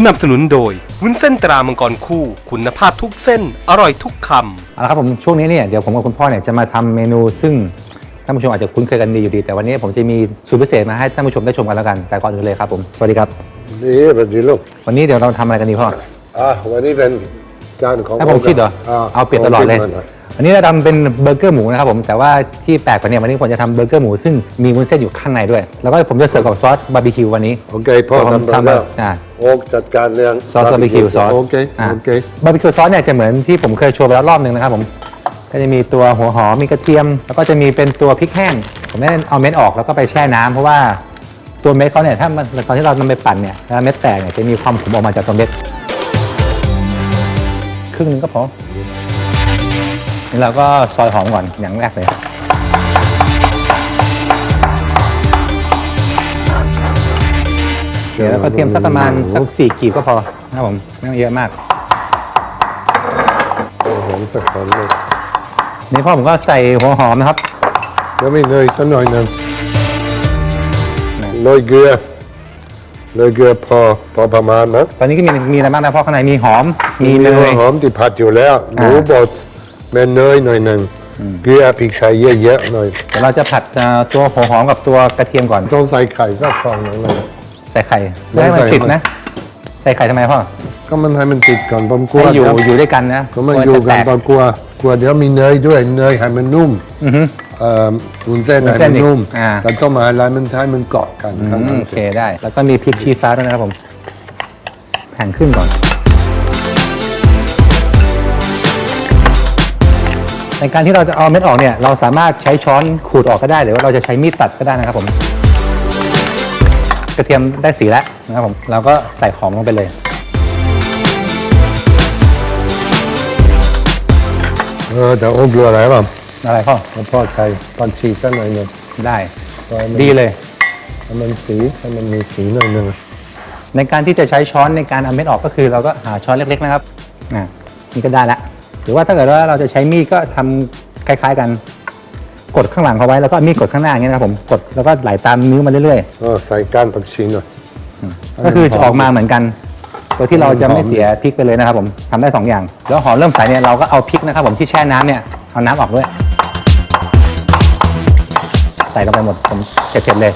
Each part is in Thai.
สนับสนุนโดย วุ้นเส้นตรามังกรคู่ คุณภาพทุกเส้น อร่อยทุกคำเอาละครับผมช่วงนี้เนี่ยเดี๋ยวผมกับคุณพ่อเนี่ยจะมาทำเมนูซึ่งท่านผู้ชมอาจจะคุ้นเคยกันดีอยู่ดี แต่วันนี้ผมจะมีสูตรพิเศษมาให้ท่านผู้ชมได้ชมกันแล้วกันแต่ก่อนอื่นเลยครับผมสวัสดีครับ ดีสวัสดีลูกวันนี้เดี๋ยวเราทำอะไรกันดีพ่อ อะวันนี้เป็นจานของถ้าผมคิดเหรอเอาเปลี่ยนตลอดเลยาวันนี้ เราทำเป็นเบอร์เกอร์หมูนะครับผมแต่ว่าที่แปลกกว่านี้วันนี้ผมจะทำเบอร์เกอร์หมูซึ่งมีวุ้นเส้นอยู่ข้างในด้วย แล้วก็ผมจะเสิร์ฟกับซอสบาร์บีคิววันนี้ โอเคพ่อผมทำทำแล้วอ่า โอ๊กจัดการเรื่อง ซอสบาร์บีคิวซอสโอเคาโอเค บาร์บีคิวซอสเนี่ยจะเหมือนที่ผมเคยโชว์ไปแล้วรอบหนึ่งนะครับผม ก็จะมีตัวหัวหอมมีกระเทียม แล้วก็จะมีเป็นตัวพริกแห้ง ผมได้เอาเม็ดออกแล้วก็ไปแช่น้ำเพราะว่าตัวเม็ดเขาเนี่ยถ้ามันตอนที่เรานำไปปั่นเนี่ยแล้วเม็ดแตกเนี่ยจะมีความขมออกมาจากตัวเม็ดครึ่งหนึงก็พอ นี่เราก็ซอยหอมก่อนอย่างแรกเลยเดี๋ยวแล้วก็เทียมสักประมาณสักสี่กีบก็พอนะครับผมไม่ต้องเยอะมากโอ้โหสักคนเลยนี่พ่อผมก็ใส่หัวหอมนะครับแล้วไม่เนยสักหน่อยหนึงโรยเกลือโรยเกลือพอพอประมาณนะตอนนี้ก็มีมีอะไรบ้างนะพ่อข้างในมีหอมมีเนหัวยหอมที่ผัดอยู่แล้วหมูบด แม่เนยหน่อยหนึ่งเกลือพริกไทยเยอะๆหน่อยเดี๋ยวเราจะผัดเอ่อตัวหัวหอมกับตัวกระเทียมก่อนต้องใส่ไข่สักฟองหนึงเลย ใส่ไข่ไม่ไม่ให้มันใส่ ติดนะ ใส่ไข่ทำไมพ่อก็มันให้มันติดก่อนผมกลัวให้อยู่เดี๋วอยู่ด้วยกันนะก็มันลัวอยู่จะกันแตตอนกลัวกลัวเดี๋ยวมีเนยด้วยเนยให้มันนุ่มอือฮึ เอ่อวุ้นเส้นวุ้นให้เส้มันนอีกนุ่มอ่า แต่ต้องมาอะไรมันให้มันเกาะกันอืข้างมในโอเคได้ แล้วก็มีพริกชี้ฟ้าด้วยนะครับผมแผ่นขึ้นก่อน ในการที่เราจะเอาเม็ดออกเนี่ยเราสามารถใช้ช้อนขูดออกก็ได้ หรือว่าเราจะใช้มีดตัดก็ได้นะครับผมกระเทียมได้สีแล้วนะครับผมเราก็ใส่หอมลงไปเลย เออแต่โอ้กลัวอะไรป่ะอะไรพ่อแล้วพ่อใส่ตอนชีสักหน่อยหนึงได้ให้มันดีเลย ให้มันสีให้มันมีสีหน่อยหนึงในการที่จะใช้ช้อนในการเอาเม็ดออกก็คือ เราก็หาช้อนเล็กๆนะครับอ่านี่ก็ได้ละห รือว่าถ้าเกิดว่าเราจะใช้มีดก็ทำคล้าย ๆกัน กดข้างหลังเขาไว้แล้วก็มีดกดข้างหน้าอย่างเงี้ยนะครับผมกดแล้วก็ไหลตามนิ้วมาเรื่อยเออใส่ก้านผักชีหน่อยๆก็คือจะออกมาเหมือนกันโดยที่เราจะไม่เสียพริกไปเลยนะครับผมทำได้สองอย่าง แล้วหอมเริ่มใสเนี่ยเราก็เอาพริกนะครับผมที่แช่น้ำเนี่ยเอาน้ำออกด้วย ใส่ลงไปหมดผมเผ็ดๆเลย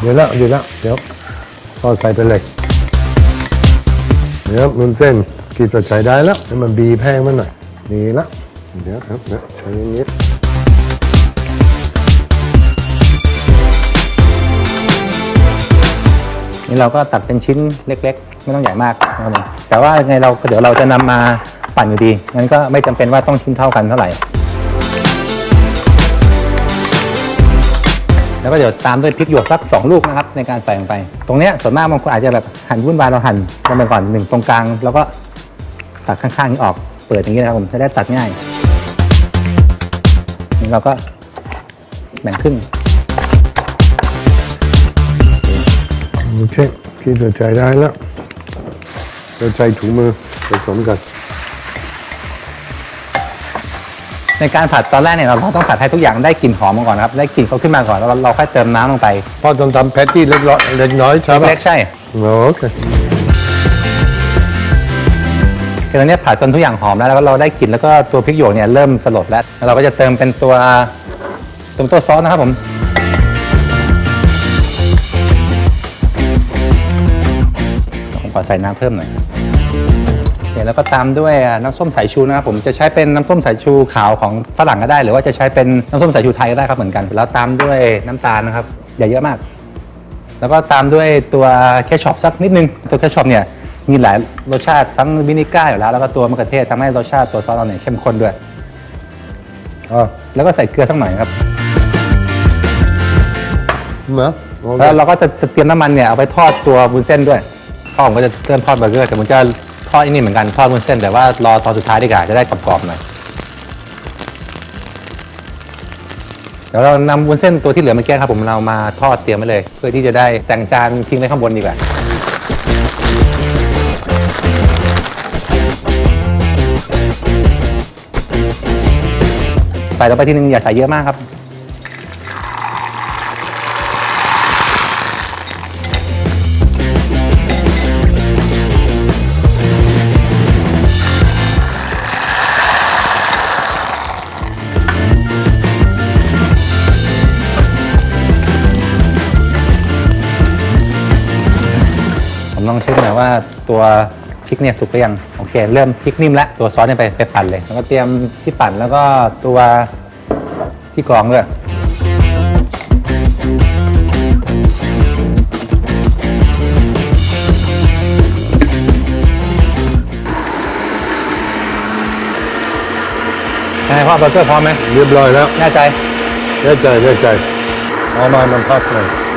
เดี๋ยวแล้วเดี๋ยวแล้วเดี๋ยวพ่อใส่ไปเลย เดี๋ยววุ้นเส้นกินสดใช้ได้แล้วให้มันบีแพงมันหน่อยดีละเดี๋ยวครับเดี๋ยวใช้นิดนี้นี่เราก็ตัดเป็นชิ้นเล็ก ๆ ไม่ต้องใหญ่มากนะครับแต่ว่าไงเราเดี๋ยวเราจะนำมาปั่นอยู่ดีงั้นก็ไม่จำเป็นว่าต้องชิ้นเท่ากันเท่าไหร่ แล้วก็เดี๋ยวตามด้วยพริกหยวกสักสองลูกนะครับในการใส่ลงไป ตรงเนี้ยส่วนมากบางคนอาจจะแบบหั่นวุ่นวายเราหั่นลงไปก่อนหนึ่งตรงกลาง แล้วก็ตัดข้างๆนี้ออกเปิดอย่างนี้นะครับผมจะได้ตัดง่ายนี่เราก็แบ่งครึ่ง โอเคพี่จะใช้ได้แล้วจะใช้ถุงมือผสมกัน ในการผัดตอนแรกเนี่ยเราต้องผัดให้ทุกอย่างได้กลิ่นหอมมาก่อนนะครับได้กลิ่นเขาขึ้นมาก่อนแล้วเราเราค่อยเติมน้ำลงไปพ่อต้องทำแพตตี้เล็กน้อยเล็กน้อยใช่ปะเล็กๆใช่โอเคคือตอนนี้ผัดจนทุกอย่างหอมแล้วแล้วก็เราได้กลิ่นแล้วก็ตัวพริกหยวกเนี่ยเริ่มสลดแล้วแล้วเราก็จะเติมเป็นตัวเติมตัวซอสนะครับผมผมขอใส่น้ำเพิ่มหน่อยโอเค แล้วก็ตามด้วยน้ำส้มสายชูนะครับผมจะใช้เป็นน้ำส้มสายชูขาวของฝรั่งก็ได้ หรือว่าจะใช้เป็นน้ำส้มสายชูไทยก็ได้ครับเหมือนกัน แล้วตามด้วยน้ำตาลนะครับอย่าเยอะมาก แล้วก็ตามด้วยตัวเคชอปสักนิดนึงตัวเคชอปเนี่ยมีหลายรสชาติทั้งวินิก้าอยู่แล้วแล้วก็ตัวมะเขือเทศทำให้รสชาติตัวซอสเราเนี่ยเข้มข้นด้วยอะแล้วก็ใส่เกลือสักหน่อยครับมาโอเคแล้วเราก็จะเตรียมน้ำมันเนี่ยเอาไปทอดตัวบุนเส้นด้วยพ่อผมก็จะเริ่มทอดเบอร์เกอร์แต่ผมจะ ทอดอันนี้เหมือนกันทอดบุนเส้นแต่ว่ารอตอนสุดท้ายดีกว่าจะได้กรอบๆหน่อยเดี๋ยวเรานำวุ้นเส้นตัวที่เหลือเมื่อกี้ครับผมเรามาทอดเตรียมไว้เลย เพื่อที่จะได้แต่งจานทิ้งไว้ข้างบนดีกว่าใส่ลงไปทีนึงอย่าใส่เยอะมากครับ ลองเช็คหน่อยว่าตัวพริกเนี่ยสุกหรือยังโอเค เริ่มพริกนิ่มแล้วตัวซอสเนี่ยไปไปปั่นเลย แล้วก็เตรียมที่ปั่นแล้วก็ตัวที่กรองด้วยไงพ่อเบอร์เกอร์พร้อมไหมเรียบร้อยแล้ว แน่ใจแน่ใจแน่ใจเอามามันพักหน่อย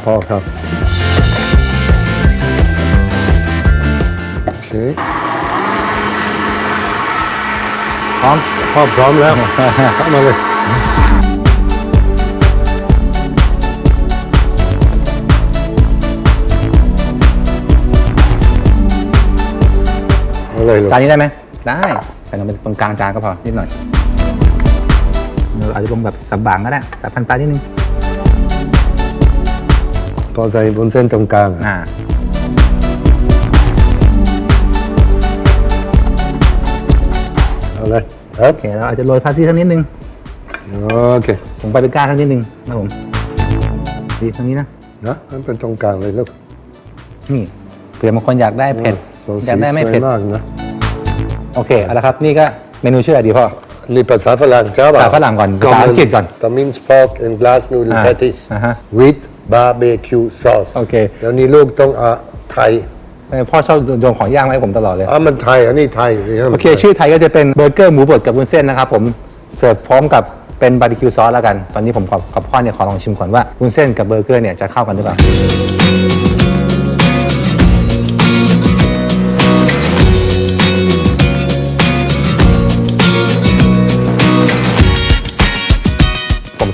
แล้วพอครับ โอเคพร้อมพร้อมพร้อมแล้วเข้ามาเลยเอาเลยลูกจานนี้ได้ไหมได้ใส่ลงไปตรงกลางจานก็พอนิดหน่อยเราอาจจะลงแบบสับบางก็ได้สับพันปลายนิดนึงพ อใส่บนเส้นตรงกลางอะอ่าเอาเลยครับโอเคเราอาจจะโรยพาสลีย์สักนิดนึง โอเคผมไปเป็นก้านสักนิดนึงนะผมดีตรงนี้นะ นะมันเป็นตรงกลางเลยลูกนี่เผื่อบางคนอยากได้เผ็ดโอ้อยากได้ไม่สีสวเผ็ดมากนะโอเคเอาละครับ นี่ก็เมนูชื่ออะไรดีพ่อ นี่ภาษาฝรั่งจ้าบ่าภาษาฝรั่งก่อนภาษาอังกฤษก่อนตามินสปอก and glass noodle อ่า patties อ่าฮะ with barbecue sauce โอเคแล้วนี่ลูกต้องอะไทยเออพ่อชอบโยนของย่างมาให้ผมตลอดเลยอะมันไทยอันนี้ไทยโอเค ชื่อไทยก็จะเป็นเบอร์เกอร์หมูบดกับวุ้นเส้นนะครับผมเสิร์ฟพร้อมกับเป็นบาร์บีคิวซอสแล้วกัน ตอนนี้ผมกับกับพ่อเนี่ยขอลองชิมก่อนว่าวุ้นเส้นกับเบอร์เกอร์เนี่ยจะเข้ากันหรือเปล่า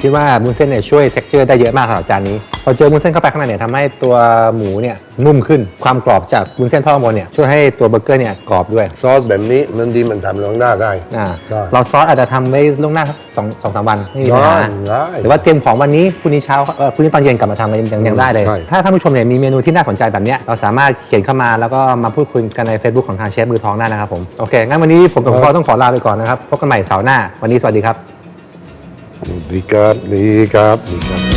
คิดว่าวุ้นเส้นเนี่ยช่วย t e x t อร์ได้เยอะมากสำหรับจานนี้พอเจอวุ้นเส้นเข้าไปข้างในเนี่ยทำให้ตัวหมูเนี่ยนุ่มขึ้นความกรอบจากวุ้นเส้นทอดข้างบนเนี่ยช่วยให้ตัวเบอร์เกอร์เนี่ยกรอบด้วยซอสแบบนี้มันดีมันทำลงหน้าได้ อ่าได้ เราซอสอาจจะทำไว้ล่วงหน้าสักสองสองสามวันไม่มีปัญหา ได้ได้หรือว่าเตรียมของวันนี้พรุ่งนี้เช้าเออพรุ่งนี้ตอนเย็นกลับมาทำยังยังยังได้เลย ใช่ ถ้าท่านผู้ชมเนี่ยมีเมนูที่น่าสนใจแบบเนี้ยเราสามารถเขียนเข้ามาแล้วก็มาพูดคุยกันใน Facebook ของทางเชฟมือทองได้นะครับผม โอเค งั้นวันนี้ผมกับพ่อต้องขอลาไปก่อนนะครับ พบกันใหม่เสาร์หน้า วันนี้สวัสดีครับ ดีครับดีครับดีครับ